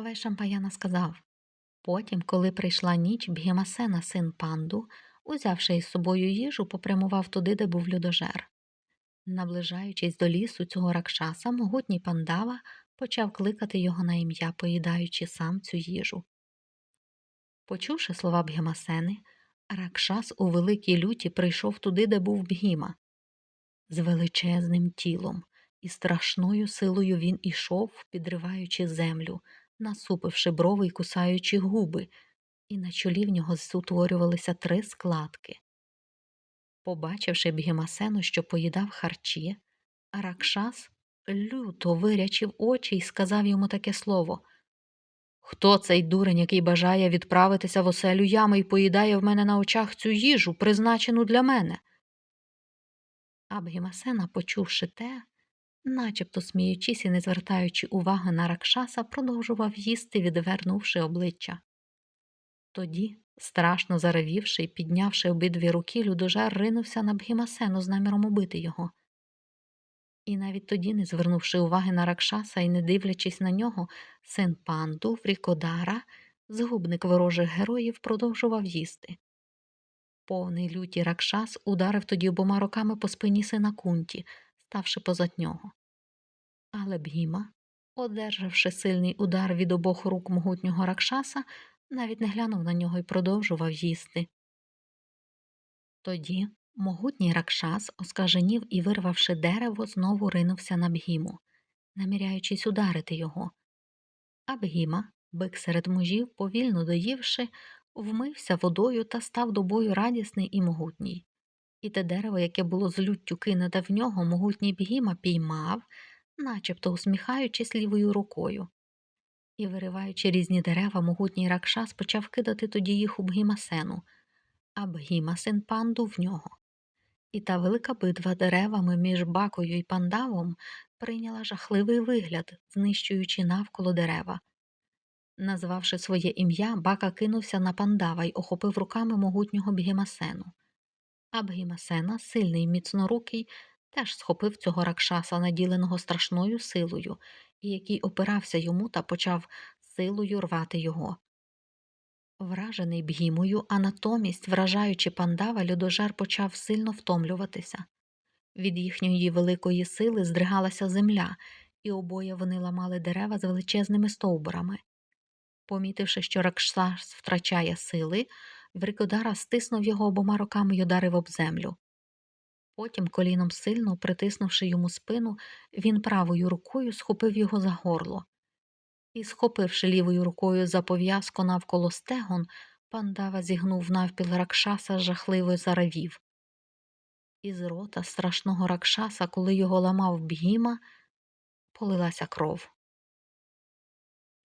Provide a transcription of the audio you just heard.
Вайшампаяна сказав Потім, коли прийшла ніч, Бгемасена, син панду, узявши із собою їжу, попрямував туди, де був людожер. Наближаючись до лісу цього ракшаса, могутній пандава почав кликати його на ім'я, поїдаючи сам цю їжу. Почувши слова Бгемасени, Ракшас у великій люті прийшов туди, де був Бгіма. З величезним тілом і страшною силою він ішов, підриваючи землю, насупивши брови й кусаючи губи, і на чолі в нього зутворювалися три складки. Побачивши Бгемасену, що поїдав харчі, Ракшас люто вирячив очі і сказав йому таке слово Хто цей дурень, який бажає відправитися в оселю ями і поїдає в мене на очах цю їжу, призначену для мене? А Бгемасена, почувши те, начебто сміючись і не звертаючи уваги на Ракшаса, продовжував їсти, відвернувши обличчя. Тоді, страшно заревівши і піднявши обидві руки, людожер ринувся на Бгемасену з наміром убити його. І навіть тоді, не звернувши уваги на Ракшаса і не дивлячись на нього, син панду, Фрікодара, згубник ворожих героїв, продовжував їсти. Повний люті Ракшас ударив тоді обома руками по спині сина кунті, ставши позад нього. Але Бгіма, одержавши сильний удар від обох рук могутнього Ракшаса, навіть не глянув на нього і продовжував їсти. Тоді могутній Ракшас оскаженів і, вирвавши дерево, знову ринувся на Бгіму, наміряючись ударити його. А Бгіма, бик серед мужів, повільно доївши, вмився водою та став до бою радісний і могутній. І те дерево, яке було з люттю кинуте в нього, могутній Бгіма піймав, начебто усміхаючись лівою рукою. І, вириваючи різні дерева, могутній Ракшас почав кидати тоді їх у Бгімасену, а Бгімасен панду в нього. І та велика битва деревами між бакою і пандавом прийняла жахливий вигляд, знищуючи навколо дерева. Назвавши своє ім'я, бака кинувся на пандава й охопив руками могутнього Бгімасену. А Бгімасена, сильний і міцнорукий, теж схопив цього ракшаса, наділеного страшною силою, і який опирався йому та почав силою рвати його. Вражений бгімою, а натомість, вражаючи пандава, людожер почав сильно втомлюватися. Від їхньої великої сили здригалася земля, і обоє вони ламали дерева з величезними стовбурами. Помітивши, що Ракшас втрачає сили, Врикодара стиснув його обома руками й ударив об землю. Потім, коліном сильно притиснувши йому спину, він правою рукою схопив його за горло. І, схопивши лівою рукою за пов'язку навколо стегон, пандава зігнув навпіл ракшаса жахливо заравів. Із рота страшного ракшаса, коли його ламав бгіма, полилася кров.